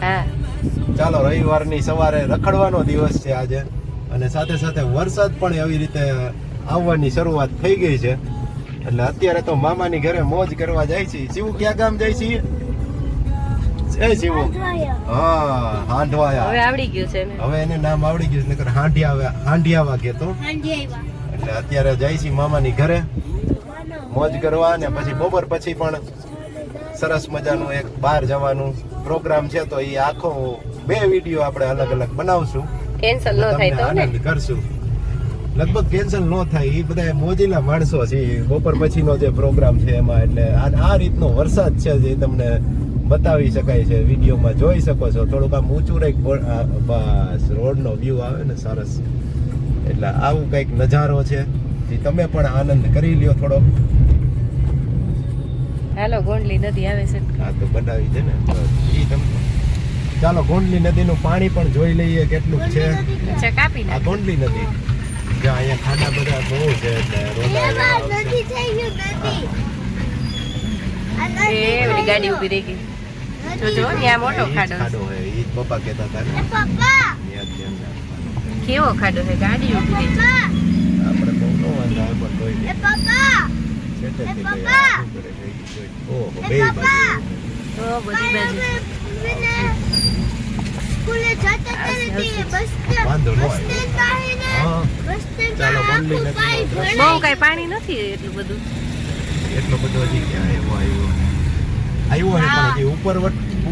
હા. ચાલો રવિવારની સવારે રખડવાનો દિવસ છે આજે. અને સાથે સાથે વરસાદ પણ એવી રીતે આવવાની શરૂઆત થઈ ગઈ છે. એટલે અત્યારે તો મામાની ઘરે મોજ કરવા જાય છે. શિવ ક્યાં ગામ જાય છે? એ શિવ. હા હાંડવાયા. હવે આવડી ગયું છે હવે એને નામ આવડી ગયું છે નકર હાંડિયા હાંડિયાવા કહેતો. એટલે અત્યારે જાય છે મામાની ઘરે. મોજ કરવા અને પછી બપોર પછી પણ સરસ મજાનું એક બહાર જવાનું. પ્રોગ્રામ છે તો એ આખો બે વીડિયો આપણે અલગ અલગ બનાવશું. કેન્સલ ન થાય તો ને? આનંદ કરશું. લગભગ કેન્સલ ન થાય એ બધા મોજીલા માણસો છે બપોર પછીનો જે પ્રોગ્રામ છે એમાં એટલે આ આ રીતનો વરસાદ છે જે તમને બતાવી શકાય છે. વિડીયોમાં જોઈ શકો છો. થોડુંક આમ ઊંચું રહી બસ રોડનો વ્યૂ આવે ને સરસ. એટલે આવું કંઈક નજારો છે જે તમે પણ આનંદ કરી લ્યો થોડોક. હાલો ગોંડલી નદી આવે છે. આ તો બનાવી છે ને. ઈ તમને. ચાલો ગોંડલી નદીનું પાણી પણ જોઈ લઈએ કેટલું છે. છે કાપી આ ગોંડલી નદી. જો અહીંયા ખાડા બધા બહુ છે એટલે રોડા આવશે. એ ઓલી ગાડી ઊભી રહી ગઈ. જોજો ત્યાં મોટો ખાડો ખાડો હે ઈ પપ્પા કહેતા હતા ને. ત્યાં કેવો ખાડો છે? ગાડી ઊભી રહી છે. આપણે બહુ નો વાંધો આવે પણ જોઈ. ઓહો, બેય ન બહુ કઈ પાણી નથી એટલું બધું. એટલો બધો હજી ક્યાં એવો આવ્યો આવ્યો હે પણ હજી ઉપર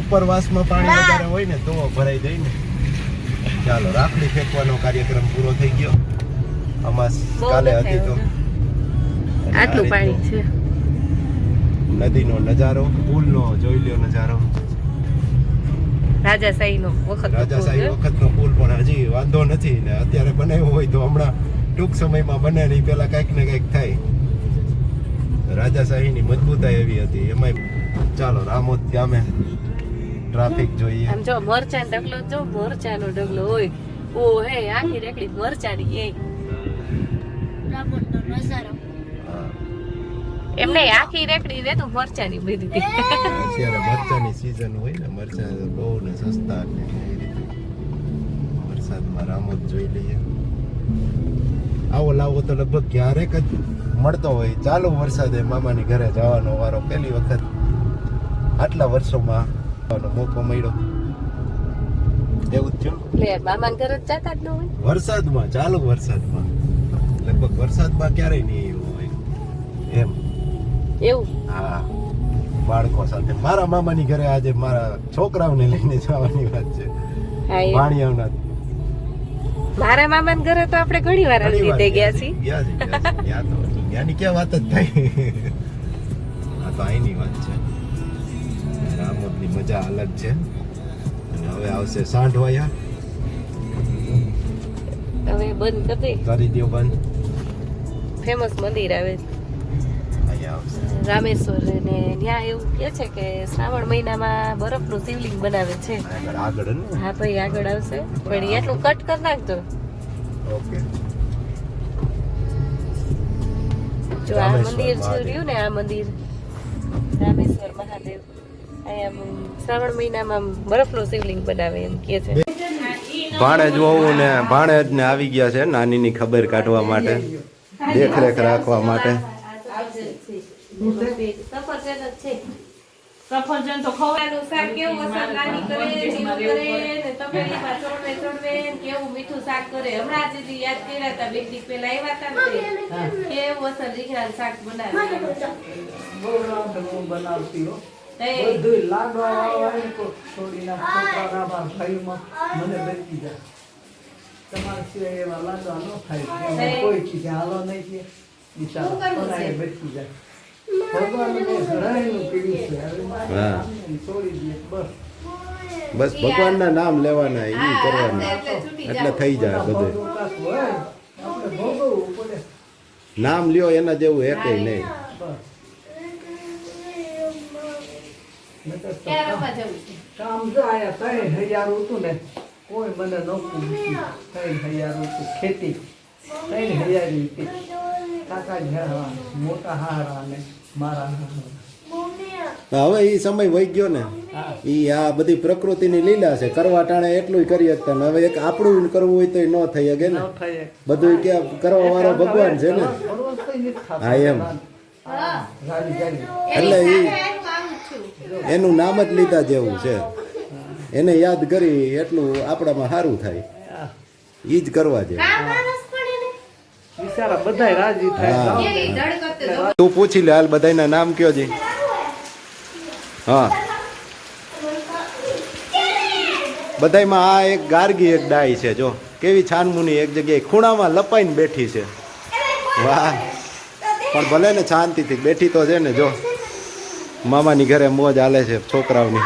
ઉપરવાસમાં પાણી વધારે હોય ને તો ભરાઈ જાય ને. ચાલો રાખડી ફેંકવાનો કાર્યક્રમ પૂરો થઈ ગયો. અમાસ કાલે હતી તો આટલું પાણી છે. નદીનો નજારો પુલનો જોઈ લ્યો નજારો. રાજાશાહી નો વખત રાજાશાહી વખતનો પુલ પણ હજી વાંધો નથી ને અત્યારે બનાવ્યો હોય તો હમણાં ટૂંક સમયમાં બને નહીં પેલા કાંઈક ને કાંઈક થાય. રાજાશાહીની મજબૂતાઈ એવી હતી. એમાંય ચાલો રામોદ ગામે ટ્રાફિક જોઈએ. આમ જો મરચા ઢગલો જો મરચા ડગલો હોય. ઓ હે આખી રેકડી મરચાની એ. એમ નહીં આખી રેકડી રે તો મરચાની બધી અત્યારે મરચાની સીઝન હોય ને મરચા બહુ ને સસ્તા ને વરસાદમાં રામોદ જોઈ લઈએ. આવો લાવો તો લગભગ ક્યારેક જ મળતો હોય. ચાલુ વરસાદે મામાની ઘરે જવાનો વારો પહેલી વખત આટલા વર્ષોમાં મોકો મળ્યો. એવું જ થયું. લે મામા ઘરે જ જ ન હોય? વરસાદમાં ચાલુ વરસાદમાં. લગભગ વરસાદમાં ક્યારેય નહીં હોય એમ. એવું? હા. બાળકો સાથે. મારા મામાની ઘરે આજે મારા છોકરાઓને લઈને જવાની વાત છે. ભાણિયાઓના મારા મામા ઘરે તો આપણે ઘણી વાર રીતે ગયા છીએ. ગયા છે, ગયા છે. ત્યાં તો ત્યાંની ક્યાં વાત જ થઈ? આ તો અહીંની વાત છે. રામોદની મજા અલગ છે. અને હવે આવશે સાંઢવાયા. હવે બંધ કરી કરી દો બંધ. ફેમસ મંદિર આવે છે. રામેશ્વર ને ત્યાં એવું કે છે કે શ્રાવણ મહિનામાં બરફનું શિવલિંગ બનાવે છે. હા ભાઈ આગળ આવશે. પણ એટલું કટ કરી નાખજો. ઓકે. જો આ મંદિર છે રહ્યું ને આ મંદિર રામેશ્વર મહાદેવ અહીંયા શ્રાવણ મહિનામાં બરફનું શિવલિંગ બનાવે એમ કે છે. ભાણેજ વહુ ને ભાણેજ ને આવી ગયા છે નાની ની ખબર કાઢવા માટે દેખરેખ રાખવા માટે. સફરજન તો ખવાયેલું શાક કેવું અસર નાની કરે જીવ કરે ને તપેલીમાં ચોળવે ને કેવું મીઠું શાક કરે. હમણાં જ યાદ કર્યા હતા બે દી પેલા આવ્યા હતા ને કેવું અસર રીંગણાનું શાક બનાવે. બહુ રાત હું બનાવતી હો. બધું લાડવા વાળવાની તો છોડીના છોકરાના બા ભાઈમાં મને બચી જાય. તમારા સિવાય એવા લાડવા ન થાય કોઈ ચીજ હાલો નહીં બિચારા પરાએ જાય. હા. બસ ભગવાનના નામ લેવાના એ કરવાના. એટલે થઈ જાય બધે. નામ લ્યો એના જેવું એક નહીં. કામ- જો આયા ત્રણ હજાર હતું ને કોઈ મને નહોતું ત્રણ હજાર હતું ખેતી. ત્રણ હજાર હતી કાકા ઝાડવા મોટા હારા ને મારા હવે એ સમય વહી ગયો ને. એ આ બધી પ્રકૃતિની લીલા છે. કરવા ટાણે એટલું કરી શકતા ને હવે એક આપણું કરવું હોય તો ન થઈ શકે ને? બધું કે કરવા વાળો ભગવાન છે ને. હા, એમ. એટલે છું. એનું નામ જ લીધા જેવું છે. એને યાદ કરી એટલું આપણામાં સારું થાય. એ જ કરવા જેવું કામ માણસ પણ એને બિચારા બધા રાજી થાય. તું પૂછી લે હાલ બધાના નામ કયો જી હા. બધાયમાં આ એક ગાર્ગી એક ડાઈ છે જો. કેવી છાનમુની એક જગ્યાએ ખૂણામાં લપાઈને બેઠી છે. વાહ. પણ ભલે ને શાંતિથી બેઠી તો છે ને જો. મામાની ઘરે મોજ હાલે છે છોકરાઓની.